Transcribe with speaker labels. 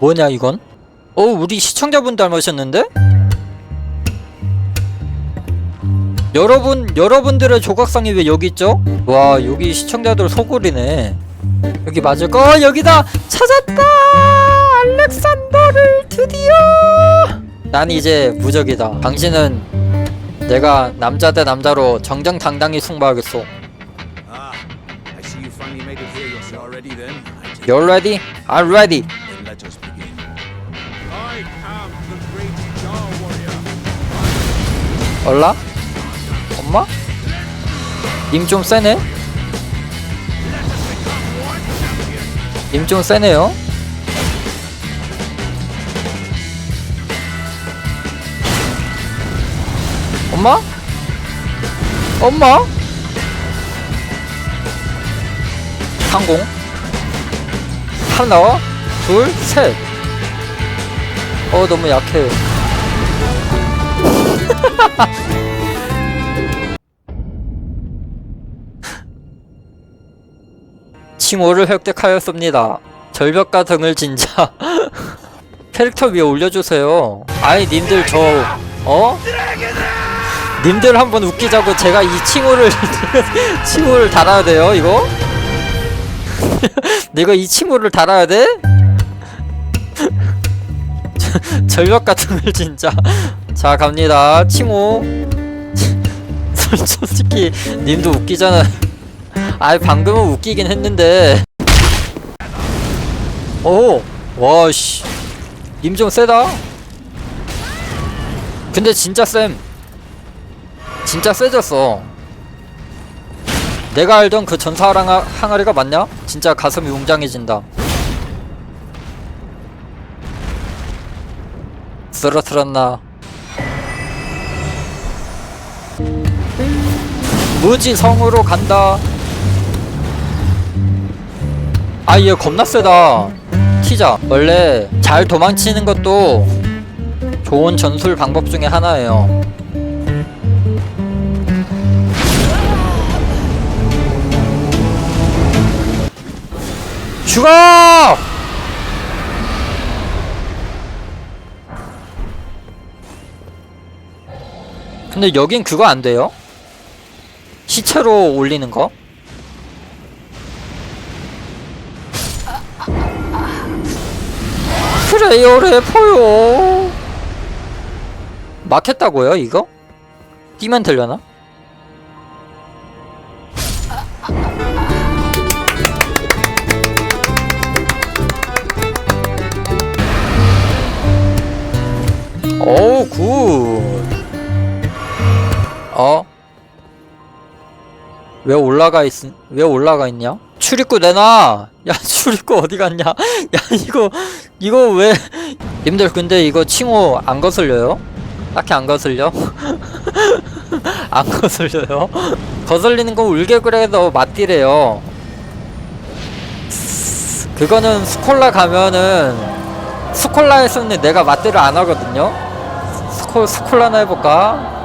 Speaker 1: 뭐냐 이건? 어 우리 시청자분 닮으셨는데? 여러분 여러분들의 조각상이 왜 여기 있죠? 와 여기 시청자들 소굴이네. 여기 맞을 거 어, 여기다 찾았다 알렉산더를 드디어. 난 이제 무적이다. 당신은 내가 남자 대 남자로 정정당당히 승부하겠소.
Speaker 2: Ah,
Speaker 1: You're ready? I'm ready. 얼라? 엄마? 님 좀 세네? 님 좀 세네요? 엄마? 엄마? 항공 하나 둘셋 어 너무 약해 칭호를 획득하였습니다. 절벽과 등을 진자 캐릭터 위에 올려주세요. 아이 님들 저 어? 님들 한번 웃기자고 제가 이 칭호를 칭호를 달아야 돼요 이거? 내가 이 칭호를 달아야 돼? 절벽과 등을 진자 자 갑니다. 칭호. 솔직히 님도 웃기잖아. 아이 방금은 웃기긴 했는데. 오 와씨. 님 좀 세다. 근데 진짜 쌤. 진짜 세졌어. 내가 알던 그 전사 항아, 항아리가 맞냐? 진짜 가슴이 웅장해진다 쓰러트렸나? 무지성으로 간다. 아 얘 겁나 세다. 티자. 원래 잘 도망치는 것도 좋은 전술 방법 중에 하나예요. 죽어! 근데 여긴 그거 안 돼요? 시체로 올리는 거? 그래요 래퍼요 막혔다고요 이거? 뛰면 되려나? 어우 굿 어? 왜 올라가 있, 왜 올라가 있냐? 출입구 내놔! 야, 출입구 어디 갔냐? 야, 이거, 이거 왜. 님들, 근데 이거 칭호 안 거슬려요? 딱히 안 거슬려? 안 거슬려요? 거슬리는 거 그래도 맞디래요. 그거는 스콜라 가면은, 스콜라에서는 내가 맞디를 안 하거든요? 스콜, 스콜라나 해볼까?